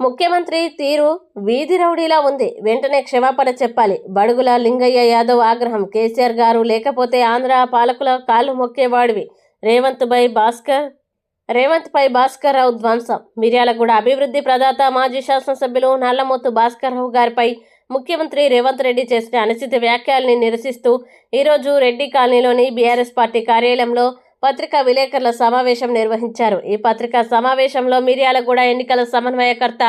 ముఖ్యమంత్రి తీరు వీధి రౌడీలా ఉంది. వెంటనే క్షమాపణ చెప్పాలి. బడుగుల లింగయ్య యాదవ్ ఆగ్రహం. కేసీఆర్ గారు లేకపోతే ఆంధ్ర పాలకుల కాళ్ళు మొక్కేవాడివి. రేవంత్ పై భాస్కర్ రేవంత్ పై భాస్కర్ రావు ధ్వంసం. మిర్యాలగూడ అభివృద్ధి ప్రదాత మాజీ శాసనసభ్యులు నల్లమొత్తు భాస్కర్ రావు గారిపై ముఖ్యమంత్రి రేవంత్ రెడ్డి చేసిన అనుచిత వ్యాఖ్యల్ని నిరసిస్తూ ఈరోజు రెడ్డి కాలనీలోని బీఆర్ఎస్ పార్టీ కార్యాలయంలో పత్రికా విలేకరుల సమావేశం నిర్వహించారు. ఈ పత్రికా సమావేశంలో మిర్యాలగూడ ఎన్నికల సమన్వయకర్త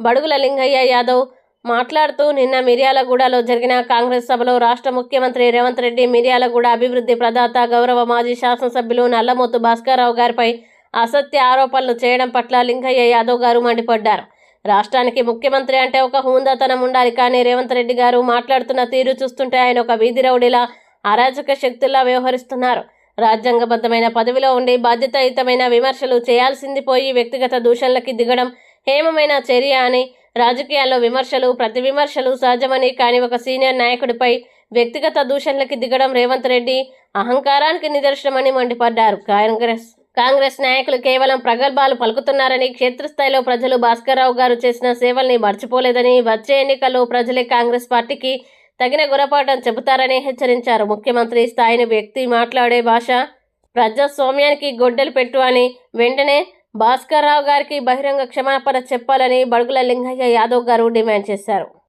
బడుగుల లింగయ్య యాదవ్ మాట్లాడుతూ నిన్న మిర్యాలగూడలో జరిగిన కాంగ్రెస్ సభలో రాష్ట్ర ముఖ్యమంత్రి రేవంత్ రెడ్డి మిర్యాలగూడ అభివృద్ధి ప్రదాత గౌరవ మాజీ శాసనసభ్యులు నల్లమోతు భాస్కర్రావు గారిపై అసత్య ఆరోపణలు చేయడం పట్ల లింగయ్య యాదవ్ గారు మండిపడ్డారు. రాష్ట్రానికి ముఖ్యమంత్రి అంటే ఒక హుందాతనం ఉండాలి కానీ రేవంత్ రెడ్డి గారు మాట్లాడుతున్న తీరు చూస్తుంటే ఆయన ఒక వీధి రౌడీలా అరాజక శక్తుల్లా వ్యవహరిస్తున్నారు. రాజ్యాంగబద్ధమైన పదవిలో ఉండి బాధ్యతాయుతమైన విమర్శలు చేయాల్సింది పోయి వ్యక్తిగత దూషణలకి దిగడం హేమమైన చర్య అని రాజకీయాల్లో విమర్శలు ప్రతి విమర్శలు సహజమని కానీ ఒక సీనియర్ నాయకుడిపై వ్యక్తిగత దూషణలకి దిగడం రేవంత్ రెడ్డి అహంకారానికి నిదర్శనమని మండిపడ్డారు. కాంగ్రెస్ కాంగ్రెస్ నాయకులు కేవలం ప్రగల్భాలు పలుకుతున్నారని క్షేత్రస్థాయిలో ప్రజలు భాస్కర్రావు గారు చేసిన సేవల్ని మర్చిపోలేదని వచ్చే ఎన్నికల్లో ప్రజలే కాంగ్రెస్ పార్టీకి తగిన గురపాఠం చెబుతారని హెచ్చరించారు. ముఖ్యమంత్రి స్థాయిని వ్యక్తి మాట్లాడే భాష ప్రజాస్వామ్యానికి గొడ్డలు పెట్టు అని వెంటనే భాస్కర్రావు గారికి బహిరంగ క్షమాపణ చెప్పాలని బడుగుల లింగయ్య యాదవ్ గారు డిమాండ్ చేశారు.